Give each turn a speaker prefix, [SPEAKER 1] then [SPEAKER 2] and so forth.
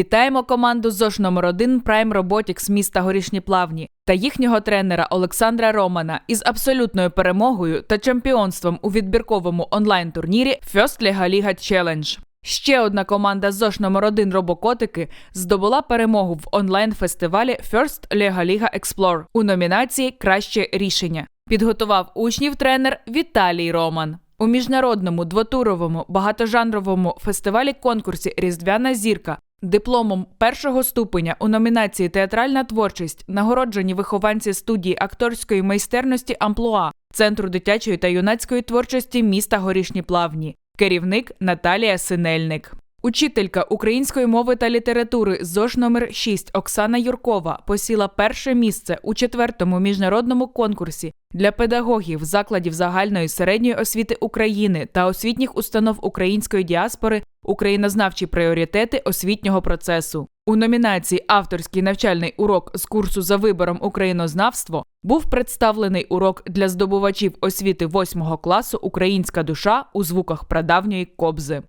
[SPEAKER 1] Вітаємо команду ЗОЖ номер 1 Prime Robotics міста Горішні Плавні та їхнього тренера Олександра Романа із абсолютною перемогою та чемпіонством у відбірковому онлайн-турнірі First Lega Liga Challenge. Ще одна команда ЗОЖ номер 1 Робокотики здобула перемогу в онлайн-фестивалі First Lega Liga Explore у номінації Краще рішення. Підготував учнів тренер Віталій Роман. У міжнародному двотуровому багатожанровому фестивалі конкурсі Різдвяна зірка дипломом першого ступеня у номінації Театральна творчість нагороджені вихованці студії акторської майстерності Амплуа Центру дитячої та юнацької творчості міста Горішні Плавні. Керівник Наталія Синельник. Учителька української мови та літератури ЗОЖ номер 6 Оксана Юркова посіла перше місце у четвертому міжнародному конкурсі для педагогів закладів загальної середньої освіти України та освітніх установ української діаспори Українознавчі пріоритети освітнього процесу. У номінації Авторський навчальний урок з курсу за вибором Українознавство був представлений урок для здобувачів освіти 8 класу Українська душа у звуках прадавньої кобзи.